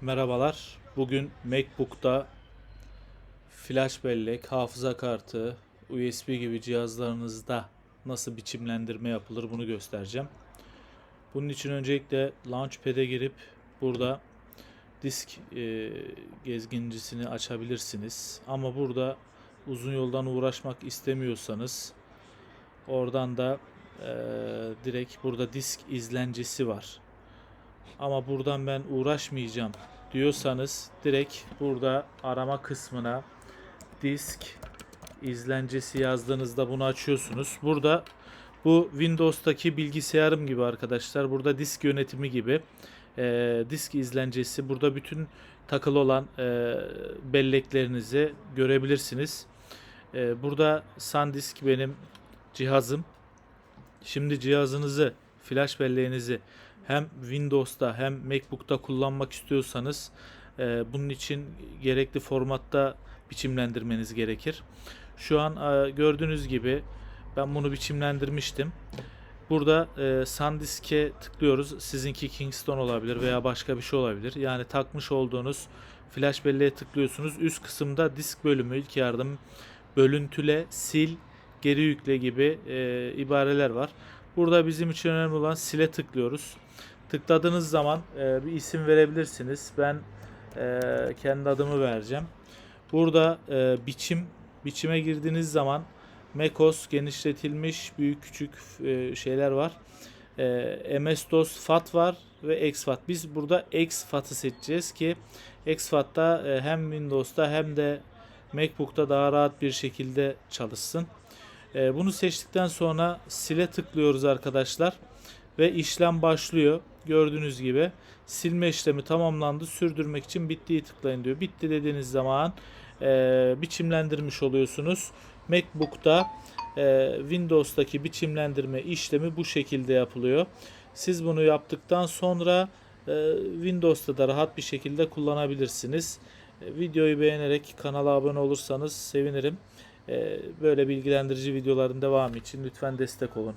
Merhabalar. Bugün MacBook'ta flash bellek, hafıza kartı, USB gibi cihazlarınızda nasıl biçimlendirme yapılır bunu göstereceğim. Bunun için öncelikle Launchpad'e girip burada disk e, gezgincisini açabilirsiniz. Ama burada uzun yoldan uğraşmak istemiyorsanız oradan da e, direkt burada disk izlencesi var. Ama buradan ben uğraşmayacağım diyorsanız direkt burada arama kısmına disk izlencesi yazdığınızda bunu açıyorsunuz. Burada bu Windows'taki bilgisayarım gibi arkadaşlar. Burada disk yönetimi gibi e, disk izlencesi. Burada bütün takılı olan e, belleklerinizi görebilirsiniz. E, burada SanDisk benim cihazım. Şimdi cihazınızı, flash belleğinizi hem Windows'ta hem MacBook'ta kullanmak istiyorsanız e, bunun için gerekli formatta biçimlendirmeniz gerekir. Şu an e, gördüğünüz gibi ben bunu biçimlendirmiştim. Burada e, SanDisk'e tıklıyoruz. Sizinki Kingston olabilir veya başka bir şey olabilir. Yani takmış olduğunuz flash belleğe tıklıyorsunuz. Üst kısımda disk bölümü, ilk yardım, bölüntüle, sil, geri yükle gibi e, ibareler var. Burada bizim için önemli olan sile tıklıyoruz. Tıkladığınız zaman e, bir isim verebilirsiniz. Ben e, kendi adımı vereceğim. Burada e, biçim biçime girdiğiniz zaman macOS genişletilmiş büyük küçük e, şeyler var. E, MS-DOS FAT var ve exFAT. Biz burada exFAT'ı seçeceğiz ki exFAT'ta e, hem Windows'ta hem de MacBook'ta daha rahat bir şekilde çalışsın. E, bunu seçtikten sonra sile tıklıyoruz arkadaşlar ve işlem başlıyor. Gördüğünüz gibi silme işlemi tamamlandı. Sürdürmek için bittiyi tıklayın diyor. Bitti dediğiniz zaman e, biçimlendirmiş oluyorsunuz. MacBook'ta e, Windows'taki biçimlendirme işlemi bu şekilde yapılıyor. Siz bunu yaptıktan sonra e, Windows'ta da rahat bir şekilde kullanabilirsiniz. E, videoyu beğenerek kanala abone olursanız sevinirim. E, böyle bilgilendirici videoların devamı için lütfen destek olun.